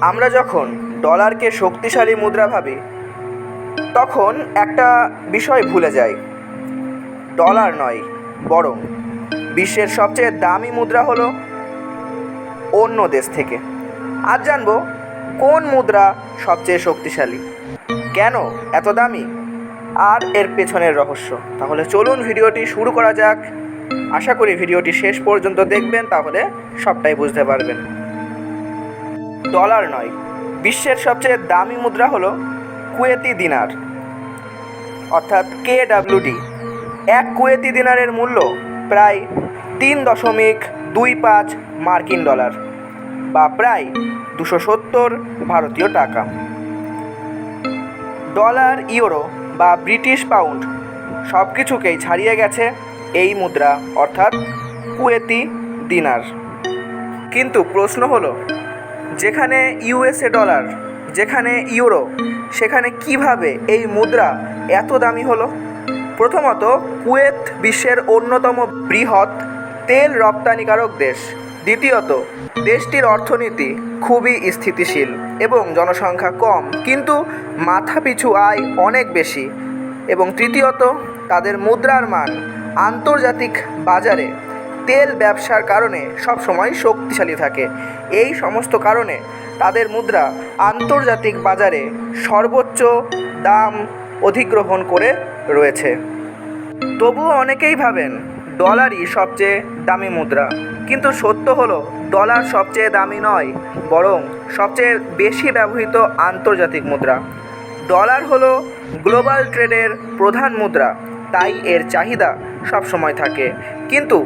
আমরা যখন ডলারকে শক্তিশালী মুদ্রা ভাবি, তখন একটা বিষয় ভুলে যাই। ডলার নয়, বরং বিশ্বের সবচেয়ে দামি মুদ্রা হলো অন্য দেশ থেকে। আজ জানব কোন মুদ্রা সবচেয়ে শক্তিশালী। কেন এত দামি? আর এর পেছনের রহস্য। তাহলে চলুন ভিডিওটি শুরু করা যাক। আশা করি ভিডিওটি শেষ পর্যন্ত দেখবেন, তাহলে সবটাই বুঝতে পারবেন। ডলার নয়, বিশ্বের সবচেয়ে দামি মুদ্রা হলো কুয়েতি দিনার। অর্থাৎ কে ডাব্লিউডি এক কুয়েতি দিনারের মূল্য প্রায় তিন দশমিক দুই পাঁচ মার্কিন ডলার বা প্রায় দুশো সত্তর ভারতীয় টাকা। ডলার, ইউরো বা ব্রিটিশ পাউন্ড সব কিছুকেই ছাড়িয়ে গেছে এই মুদ্রা, অর্থাৎ কুয়েতি দিনার। কিন্তু প্রশ্ন হলো যেখানে ইউএসএ ডলার যেখানে ইউরো সেখানে কীভাবে এই মুদ্রা এত দামি হলো? প্রথমত, কুয়েত বিশ্বের অন্যতম বৃহৎ তেল রপ্তানিকারক দেশ। দ্বিতীয়ত, দেশটির অর্থনীতি খুবই স্থিতিশীল এবং জনসংখ্যা কম, কিন্তু মাথাপিছু আয় অনেক বেশি। এবং তৃতীয়ত, তাদের মুদ্রার মান আন্তর্জাতিক বাজারে তেল ব্যবসার কারণে সবসময় শক্তিশালী থাকে। এই সমস্ত কারণে তাদের মুদ্রা আন্তর্জাতিক বাজারে সর্বোচ্চ দাম অধিগ্রহণ করে রয়েছে। তবুও অনেকেই ভাবেন, ডলারই সবচেয়ে দামি মুদ্রা। কিন্তু সত্য হলো, ডলার সবচেয়ে দামি নয়, বরং সবচেয়ে বেশি ব্যবহৃত আন্তর্জাতিক মুদ্রা। ডলার হলো গ্লোবাল ট্রেডের প্রধান মুদ্রা, তাই এর চাহিদা সবসময় থাকে। কিন্তু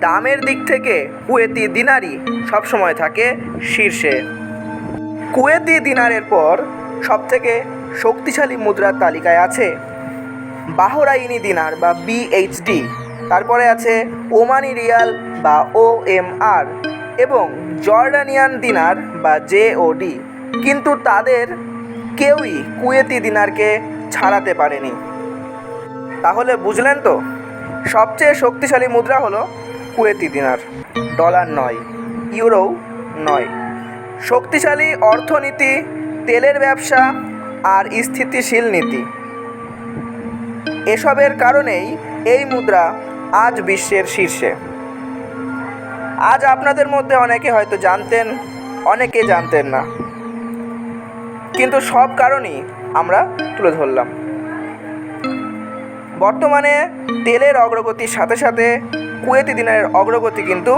দামের দিক থেকে কুয়েতি দিনারই সবসময় থাকে শীর্ষে। কুয়েতি দিনারের পর সবথেকে শক্তিশালী মুদ্রার তালিকায় আছে বাহরাইনি দিনার বা বিএইচডি তারপরে আছে ওমানি রিয়াল বা ও এম আর এবং জর্ডানিয়ান দিনার বা জেওডি কিন্তু তাদের কেউই কুয়েতি দিনারকে ছাড়াতে পারেনি। তাহলে বুঝলেন তো, সবচেয়ে শক্তিশালী মুদ্রা হলো কুয়েতি দিনার। ডলার নয়, ইউরো নয়। শক্তিশালী অর্থনীতি, তেলের ব্যবসা আর স্থিতিশীল নীতি। এসবের কারণেই এই মুদ্রা আজ বিশ্বের শীর্ষে। আজ আপনাদের মধ্যে অনেকে হয়তো জানতেন, অনেকে জানতেন না। কিন্তু সব কারণই আমরা তুলে ধরলাম। বর্তমানে তেলের অগ্রগতির সাথে সাথে কুয়েতি দিনের অগ্রগতি কিন্তু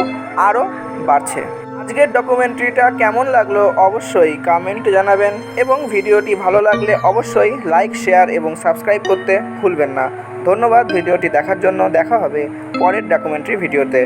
আরও বাড়ছে। আজকের ডকুমেন্টারিটা কেমন লাগল অবশ্যই কমেন্ট জানাবেন এবং ভিডিওটি ভালো লাগলে অবশ্যই লাইক শেয়ার এবং সাবস্ক্রাইব করতে ভুলবেন না। ধন্যবাদ, ভিডিওটি দেখার জন্য। দেখা হবে পরের ডকুমেন্টারি ভিডিওতে।